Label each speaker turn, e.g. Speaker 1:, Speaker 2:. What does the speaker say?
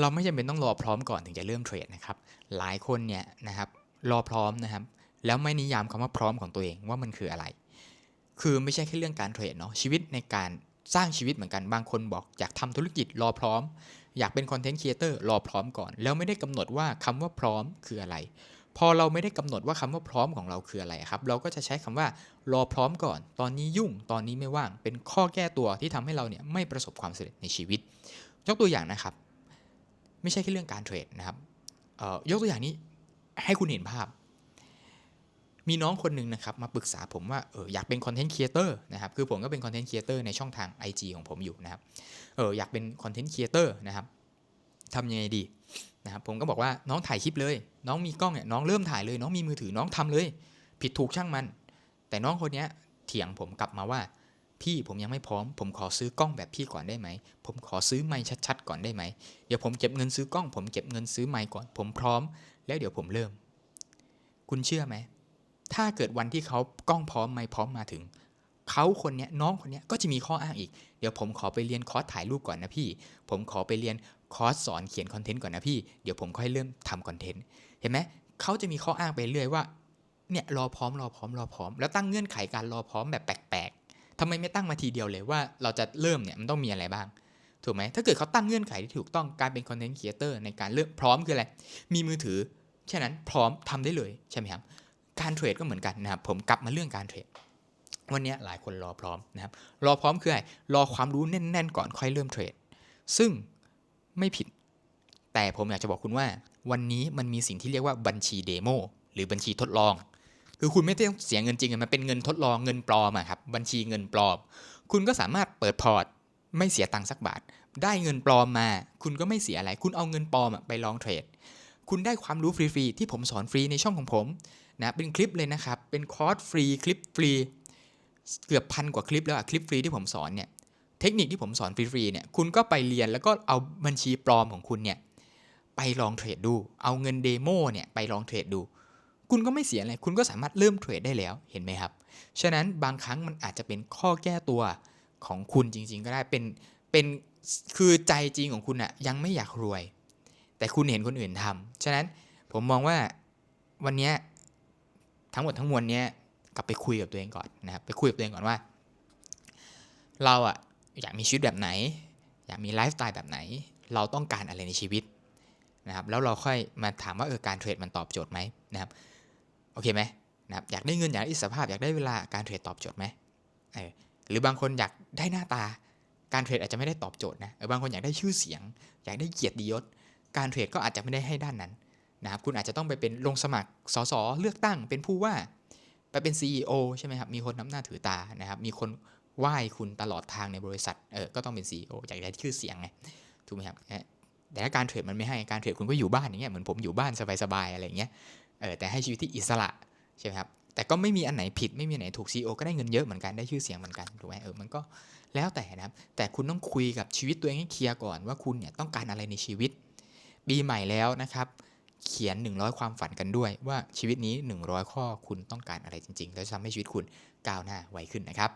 Speaker 1: เราไม่จำเป็นต้องรอพร้อมก่อนถึงจะเริ่มเทรดนะครับ หลายคนเนี่ยนะครับรอพร้อมนะครับ แล้วไม่นิยามคำว่าพร้อมของตัวเองว่ามันคืออะไร คือไม่ใช่แค่เรื่องการเทรดเนาะ ชีวิตในการสร้างชีวิตเหมือนกัน บางคนบอกอยากทำธุรกิจรอพร้อม อยากเป็นคอนเทนต์ครีเอเตอร์รอพร้อมก่อน แล้วไม่ได้กำหนดว่าคำว่าพร้อมคืออะไร พอเราไม่ได้กำหนดว่าคำว่าพร้อมของเราคืออะไรครับ เราก็จะใช้คำว่ารอพร้อมก่อน ตอนนี้ยุ่ง ตอนนี้ไม่ว่าง เป็นข้อแก้ตัวที่ทำให้เราเนี่ยไม่ประสบความสำเร็จในชีวิต ยกตัวอย่างนะครับ ไม่ใช่แค่เรื่องการเทรดนะครับยกตัวอย่างนี้ให้คุณเห็นภาพ มีน้องคนหนึ่งนะครับมาปรึกษาผมว่าเอออยากเป็นคอนเทนต์ครีเอเตอร์นะครับคือผมก็เป็นคอนเทนต์ครีเอเตอร์ในช่องทาง IG ของผมอยู่นะครับเอออยากเป็นคอนเทนต์ครีเอเตอร์นะครับทำยังไงดีนะครับผมก็บอกว่าน้องถ่ายคลิปเลย น้องมีกล้องเนี่ยน้องเริ่มถ่ายเลย น้องมีมือถือน้องทำเลย ผิดถูกช่างมัน แต่น้องคนนี้เถียงผมกลับมาว่า พี่ผมยังไม่พร้อม ผมขอซื้อกล้องแบบพี่ก่อนได้ไหม ผมขอซื้อไมค์ชัดๆ ก่อนได้ไหม เดี๋ยวผมเก็บเงินซื้อกล้อง ผมเก็บเงินซื้อไมค์ก่อน ผมพร้อม แล้วเดี๋ยวผมเริ่ม คุณเชื่อไหม ถ้าเกิดวันที่เขากล้องพร้อมไมค์พร้อมมาถึง เขาคนนี้น้องคนนี้ก็จะมีข้ออ้างอีก เดี๋ยวผมขอไปเรียนคอร์สถ่ายรูปก่อนนะพี่ ผมขอไปเรียนคอร์สสอนเขียนคอนเทนต์ก่อนนะพี่ เดี๋ยวผมค่อยเริ่มทำคอนเทนต์ เห็นไหมเขาจะมีข้ออ้างไปเรื่อยว่า เนี่ยรอพร้อมรอพร้อมรอพร้อม แล้วตั้งเงื่อนไขการรอพร้อมแบบแปลก ทำไมไม่ตั้งมาทีเดียวเลยว่าเราจะเริ่มเนี่ยมันต้องมีอะไรบ้าง ถูกไหมถ้าเกิดเขาตั้งเงื่อนไขที่ถูกต้องการเป็นคอนเทนต์ครีเอเตอร์ในการเริ่มพร้อมคืออะไร มีมือถือแค่นั้นพร้อมทำได้เลยใช่ไหมครับ การเทรดก็เหมือนกันนะครับผมกลับมาเรื่องการเทรดวันนี้หลายคนรอพร้อมนะครับรอพร้อมคืออะไรรอความรู้แน่น ๆ ก่อนค่อยเริ่มเทรดซึ่งไม่ผิด แต่ผมอยากจะบอกคุณว่า วันนี้มันมีสิ่งที่เรียกว่าบัญชีเดโมหรือบัญชีทดลอง คือคุณไม่ต้องเสียเงินจริงมันเป็นเงินทดลองเงินปลอมอะครับบัญชีเงินปลอม คุณก็สามารถเปิดพอร์ตไม่เสียตังค์สักบาท ได้เงินปลอมมา คุณก็ไม่เสียอะไร คุณเอาเงินปลอมไปลองเทรด คุณได้ความรู้ฟรีๆที่ผมสอนฟรีในช่องของผมนะเป็นคลิปเลยนะครับ เป็นคอร์สฟรีคลิปฟรีเกือบพันกว่าคลิปแล้วอะคลิปฟรีที่ผมสอนเนี่ยเทคนิคที่ผมสอนฟรีๆเนี่ยคุณก็ไปเรียนแล้วก็เอาบัญชีปลอมของคุณเนี่ยไปลองเทรดดู เอาเงินเดโมเนี่ยไปลองเทรดดู คุณก็ไม่เสียอะไร คุณก็สามารถเริ่มเทรดได้แล้ว เห็นไหมครับ ฉะนั้นบางครั้งมันอาจจะเป็นข้อแก้ตัวของคุณจริง ๆ ก็ได้ เป็น เป็น คือใจจริงของคุณอะยังไม่อยากรวย แต่คุณเห็นคนอื่นทำฉะนั้นผมมองว่าวันนี้ทั้งหมดทั้งมวลเนี้ยกลับไปคุยกับตัวเองก่อนนะครับ ไปคุยกับตัวเองก่อนว่า เราอะอยากมีชีวิตแบบไหน อยากมีไลฟ์สไตล์แบบไหน เราต้องการอะไรในชีวิตนะครับ แล้วเราค่อยมาถามว่าเออการเทรดมันตอบโจทย์ไหมนะครับ โอเคไหมนะครับอยากได้เงินอยากได้อิสรภาพอยากได้เวลาการเทรดตอบโจทย์ไหมเออหรือบางคนอยากได้หน้าตาการเทรดอาจจะไม่ได้ตอบโจทย์นะเออบางคนอยากได้ชื่อเสียง อยากได้เกียรติยศ การเทรดก็อาจจะไม่ได้ให้ด้านนั้นนะครับคุณอาจจะต้องไปเป็นลงสมัครสสเลือกตั้งเป็นผู้ว่าไปเป็น CEO ใช่ไหมครับ มีคนน้ำหน้าถือตานะครับ มีคนไหว้คุณตลอดทางในบริษัท เออ ก็ต้องเป็น CEO อยากได้ชื่อเสียงไง ถูกไหมครับ แต่ถ้าการเทรดมันไม่ให้ การเทรดคุณก็อยู่บ้านอย่างเงี้ย เหมือนผมอยู่บ้านสบายๆอะไรอย่างเงี้ย เออแต่ให้ชีวิตที่อิสระใช่ไหมครับแต่ก็ไม่มีอันไหนผิดไม่มีอันไหนถูก CEO ก็ได้เงินเยอะเหมือนกันได้ชื่อเสียงเหมือนกันถูกไหมเออมันก็แล้วแต่นะครับ แต่คุณต้องคุยกับชีวิตตัวเองให้เคลียร์ก่อนว่าคุณเนี่ยต้องการอะไรในชีวิต ปีใหม่แล้วนะครับ เขียน 100 ความฝันกันด้วย ว่าชีวิตนี้ 100 ข้อคุณต้องการอะไรจริงๆ แล้วจะทำให้ชีวิตคุณก้าวหน้าไวขึ้นนะครับ